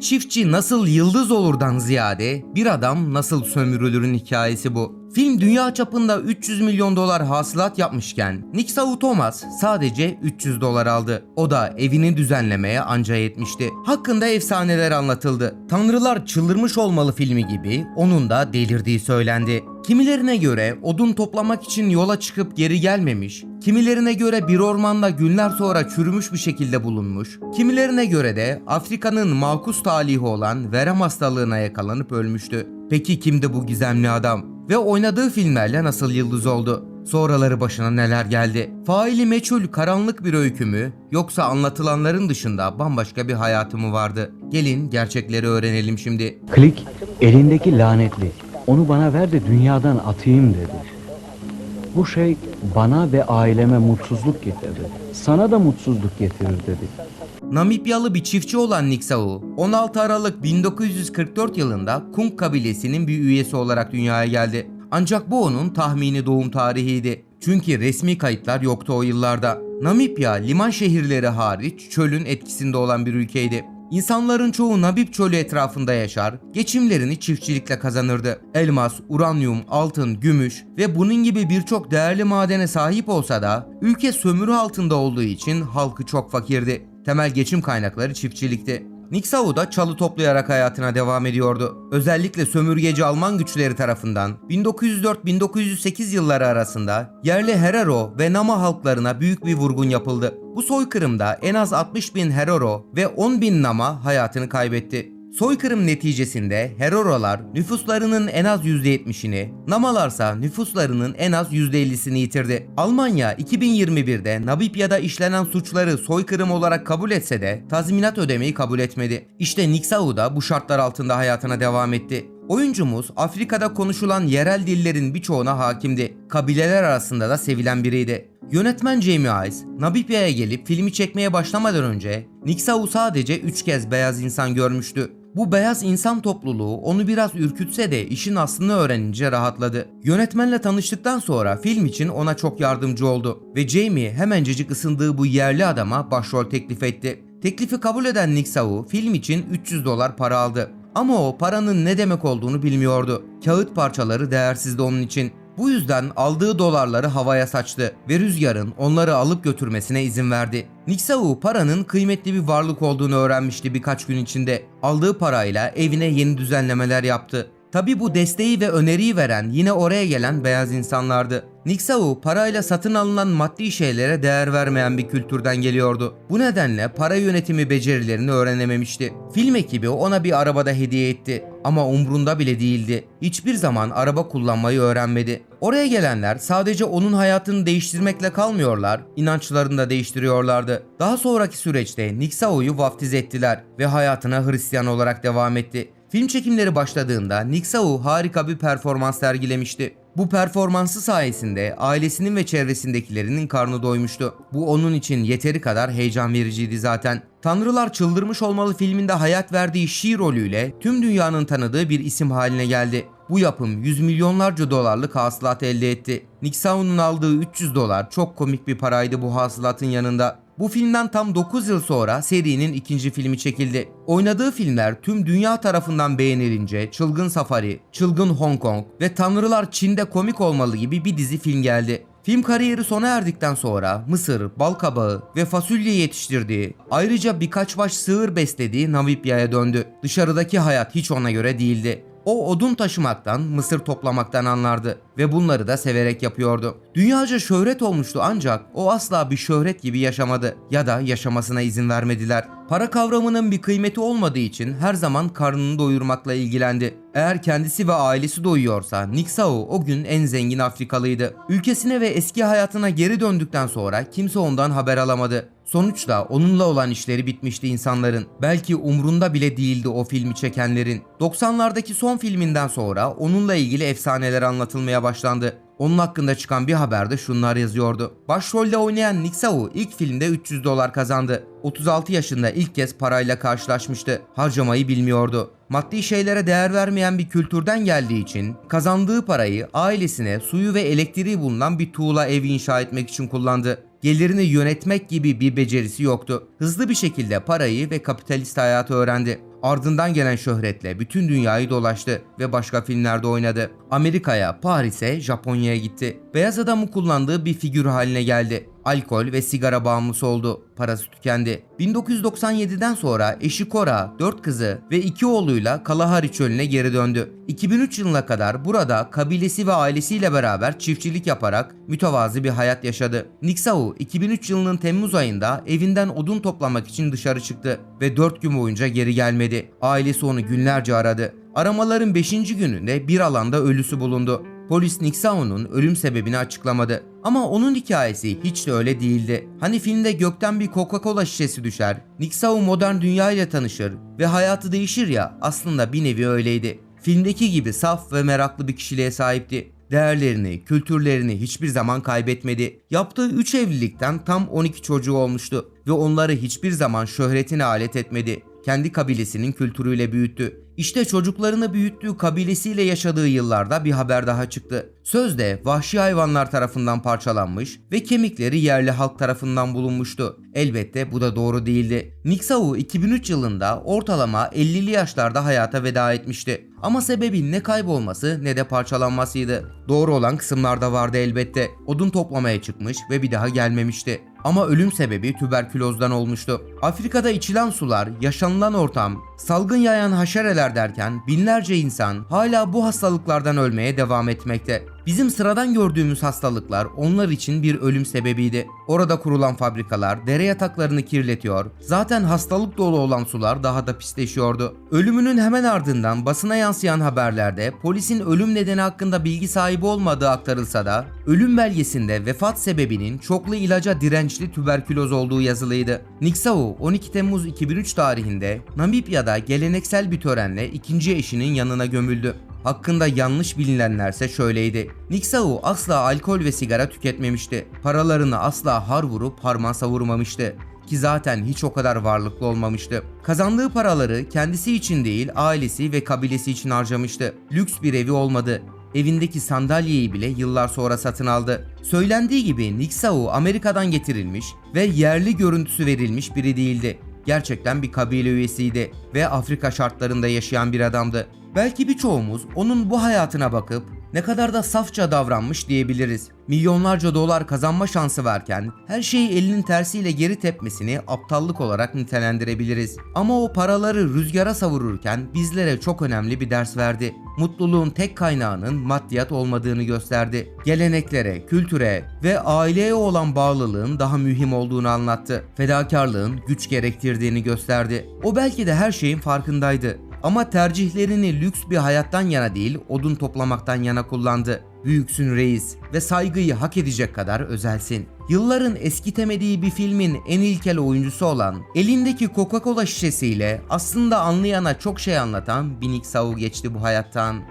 Çiftçi nasıl yıldız olurdan ziyade bir adam nasıl sömürülürün hikayesi bu. Film dünya çapında 300 milyon dolar hasılat yapmışken Niksau Thomas sadece 300 dolar aldı. O da evini düzenlemeye anca yetmişti. Hakkında efsaneler anlatıldı. Tanrılar çıldırmış olmalı filmi gibi onun da delirdiği söylendi. Kimilerine göre odun toplamak için yola çıkıp geri gelmemiş, kimilerine göre bir ormanda günler sonra çürümüş bir şekilde bulunmuş, kimilerine göre de Afrika'nın makus talihi olan verem hastalığına yakalanıp ölmüştü. Peki kimdi bu gizemli adam? Ve oynadığı filmlerle nasıl yıldız oldu? Sonraları başına neler geldi? Faili meçhul karanlık bir öykü mü? Yoksa anlatılanların dışında bambaşka bir hayatı mı vardı? Gelin gerçekleri öğrenelim şimdi. Klik elindeki lanetli. Onu bana ver de dünyadan atayım dedi. Bu şey bana ve aileme mutsuzluk getirdi. Sana da mutsuzluk getirir dedi. Namibyalı bir çiftçi olan Niksau, 16 Aralık 1944 yılında Kung kabilesinin bir üyesi olarak dünyaya geldi. Ancak bu onun tahmini doğum tarihiydi. Çünkü resmi kayıtlar yoktu o yıllarda. Namibya, liman şehirleri hariç çölün etkisinde olan bir ülkeydi. İnsanların çoğu Namib çölü etrafında yaşar, geçimlerini çiftçilikle kazanırdı. Elmas, uranyum, altın, gümüş ve bunun gibi birçok değerli madene sahip olsa da ülke sömürü altında olduğu için halkı çok fakirdi. Temel geçim kaynakları çiftçilikti. Niksau da çalı toplayarak hayatına devam ediyordu. Özellikle sömürgeci Alman güçleri tarafından 1904-1908 yılları arasında yerli Herero ve Nama halklarına büyük bir vurgun yapıldı. Bu soykırımda en az 60 bin Herero ve 10 bin Nama hayatını kaybetti. Soykırım neticesinde Herorolar nüfuslarının en az %70'ini, Namalarsa nüfuslarının en az %50'sini yitirdi. Almanya 2021'de Namibya'da işlenen suçları soykırım olarak kabul etse de tazminat ödemeyi kabul etmedi. İşte Niksau da bu şartlar altında hayatına devam etti. Oyuncumuz Afrika'da konuşulan yerel dillerin birçoğuna hakimdi. Kabileler arasında da sevilen biriydi. Yönetmen Jamie Ice, Namibya'ya gelip filmi çekmeye başlamadan önce Niksau sadece 3 kez beyaz insan görmüştü. Bu beyaz insan topluluğu onu biraz ürkütse de işin aslını öğrenince rahatladı. Yönetmenle tanıştıktan sonra film için ona çok yardımcı oldu ve Jamie hemencecik ısındığı bu yerli adama başrol teklif etti. Teklifi kabul eden Niksau film için 300 dolar para aldı. Ama o paranın ne demek olduğunu bilmiyordu. Kağıt parçaları değersizdi onun için. Bu yüzden aldığı dolarları havaya saçtı ve rüzgarın onları alıp götürmesine izin verdi. Niksau paranın kıymetli bir varlık olduğunu öğrenmişti birkaç gün içinde. Aldığı parayla evine yeni düzenlemeler yaptı. Tabi bu desteği ve öneriyi veren yine oraya gelen beyaz insanlardı. Niksau parayla satın alınan maddi şeylere değer vermeyen bir kültürden geliyordu. Bu nedenle para yönetimi becerilerini öğrenememişti. Film ekibi ona bir arabada hediye etti ama umrunda bile değildi. Hiçbir zaman araba kullanmayı öğrenmedi. Oraya gelenler sadece onun hayatını değiştirmekle kalmıyorlar, inançlarını da değiştiriyorlardı. Daha sonraki süreçte Niksau'yu vaftiz ettiler ve hayatına Hristiyan olarak devam etti. Film çekimleri başladığında Niksau harika bir performans sergilemişti. Bu performansı sayesinde ailesinin ve çevresindekilerinin karnı doymuştu. Bu onun için yeteri kadar heyecan vericiydi zaten. Tanrılar Çıldırmış Olmalı filminde hayat verdiği She rolüyle tüm dünyanın tanıdığı bir isim haline geldi. Bu yapım yüz milyonlarca dolarlık hasılat elde etti. Niksau'nun aldığı 300 dolar çok komik bir paraydı bu hasılatın yanında. Bu filmden tam 9 yıl sonra serinin ikinci filmi çekildi. Oynadığı filmler tüm dünya tarafından beğenilince Çılgın Safari, Çılgın Hong Kong ve Tanrılar Çin'de komik olmalı gibi bir dizi film geldi. Film kariyeri sona erdikten sonra mısır, balkabağı ve fasulye yetiştirdiği, ayrıca birkaç baş sığır beslediği Namibya'ya döndü. Dışarıdaki hayat hiç ona göre değildi. O odun taşımaktan, mısır toplamaktan anlardı ve bunları da severek yapıyordu. Dünyaca şöhret olmuştu ancak o asla bir şöhret gibi yaşamadı ya da yaşamasına izin vermediler. Para kavramının bir kıymeti olmadığı için her zaman karnını doyurmakla ilgilendi. Eğer kendisi ve ailesi doyuyorsa Niksau o gün en zengin Afrikalıydı. Ülkesine ve eski hayatına geri döndükten sonra kimse ondan haber alamadı. Sonuçta onunla olan işleri bitmişti insanların. Belki umrunda bile değildi o filmi çekenlerin. 90'lardaki son filminden sonra onunla ilgili efsaneler anlatılmaya başlandı. Onun hakkında çıkan bir haberde şunlar yazıyordu. Başrolde oynayan Niksau ilk filmde 300 dolar kazandı. 36 yaşında ilk kez parayla karşılaşmıştı. Harcamayı bilmiyordu. Maddi şeylere değer vermeyen bir kültürden geldiği için kazandığı parayı ailesine suyu ve elektriği bulunan bir tuğla ev inşa etmek için kullandı. Gelirini yönetmek gibi bir becerisi yoktu. Hızlı bir şekilde parayı ve kapitalist hayatı öğrendi. Ardından gelen şöhretle bütün dünyayı dolaştı ve başka filmlerde oynadı. Amerika'ya, Paris'e, Japonya'ya gitti. Beyaz adamı kullandığı bir figür haline geldi. Alkol ve sigara bağımlısı oldu. Parası tükendi. 1997'den sonra eşi Cora, 4 kızı ve 2 oğluyla Kalahari çölüne geri döndü. 2003 yılına kadar burada kabilesi ve ailesiyle beraber çiftçilik yaparak mütevazı bir hayat yaşadı. Niksau 2003 yılının Temmuz ayında evinden odun toplamak için dışarı çıktı ve 4 gün boyunca geri gelmedi. Ailesi onu günlerce aradı. Aramaların 5. gününde bir alanda ölüsü bulundu. Polis Niksau'nun ölüm sebebini açıklamadı. Ama onun hikayesi hiç de öyle değildi. Hani filmde gökten bir Coca-Cola şişesi düşer, Niksau modern dünya ile tanışır ve hayatı değişir ya aslında bir nevi öyleydi. Filmdeki gibi saf ve meraklı bir kişiliğe sahipti. Değerlerini, kültürlerini hiçbir zaman kaybetmedi. Yaptığı 3 evlilikten tam 12 çocuğu olmuştu ve onları hiçbir zaman şöhretine alet etmedi. Kendi kabilesinin kültürüyle büyüttü. İşte çocuklarını büyüttüğü kabilesiyle yaşadığı yıllarda bir haber daha çıktı. Sözde vahşi hayvanlar tarafından parçalanmış ve kemikleri yerli halk tarafından bulunmuştu. Elbette bu da doğru değildi. Niksau 2003 yılında ortalama 50'li yaşlarda hayata veda etmişti. Ama sebebi ne kaybolması ne de parçalanmasıydı. Doğru olan kısımlarda vardı elbette. Odun toplamaya çıkmış ve bir daha gelmemişti. Ama ölüm sebebi tüberkülozdan olmuştu. Afrika'da içilen sular, yaşanılan ortam, salgın yayan haşereler derken binlerce insan hala bu hastalıklardan ölmeye devam etmekte. Bizim sıradan gördüğümüz hastalıklar onlar için bir ölüm sebebiydi. Orada kurulan fabrikalar dere yataklarını kirletiyor. Zaten hastalık dolu olan sular daha da pisleşiyordu. Ölümünün hemen ardından basına yansıyan haberlerde polisin ölüm nedeni hakkında bilgi sahibi olmadığı aktarılsa da ölüm belgesinde vefat sebebinin çoklu ilaca dirençli tüberküloz olduğu yazılıydı. Niksau 12 Temmuz 2003 tarihinde Namibya'da geleneksel bir törenle ikinci eşinin yanına gömüldü. Hakkında yanlış bilinenlerse şöyleydi. Niksau asla alkol ve sigara tüketmemişti. Paralarını asla har vurup harman savurmamıştı ki zaten hiç o kadar varlıklı olmamıştı. Kazandığı paraları kendisi için değil ailesi ve kabilesi için harcamıştı. Lüks bir evi olmadı. Evindeki sandalyeyi bile yıllar sonra satın aldı. Söylendiği gibi Niksau Amerika'dan getirilmiş ve yerli görüntüsü verilmiş biri değildi. Gerçekten bir kabile üyesiydi ve Afrika şartlarında yaşayan bir adamdı. Belki birçoğumuz onun bu hayatına bakıp ne kadar da safça davranmış diyebiliriz. Milyonlarca dolar kazanma şansı varken her şeyi elinin tersiyle geri tepmesini aptallık olarak nitelendirebiliriz. Ama o paraları rüzgara savururken bizlere çok önemli bir ders verdi. Mutluluğun tek kaynağının maddiyat olmadığını gösterdi. Geleneklere, kültüre ve aileye olan bağlılığın daha mühim olduğunu anlattı. Fedakarlığın güç gerektirdiğini gösterdi. O belki de her şeyin farkındaydı. Ama tercihlerini lüks bir hayattan yana değil, odun toplamaktan yana kullandı. Büyüksün reis ve saygıyı hak edecek kadar özelsin. Yılların eskitemediği bir filmin en ilkel oyuncusu olan, elindeki Coca-Cola şişesiyle aslında anlayana çok şey anlatan Binik Savu geçti bu hayattan.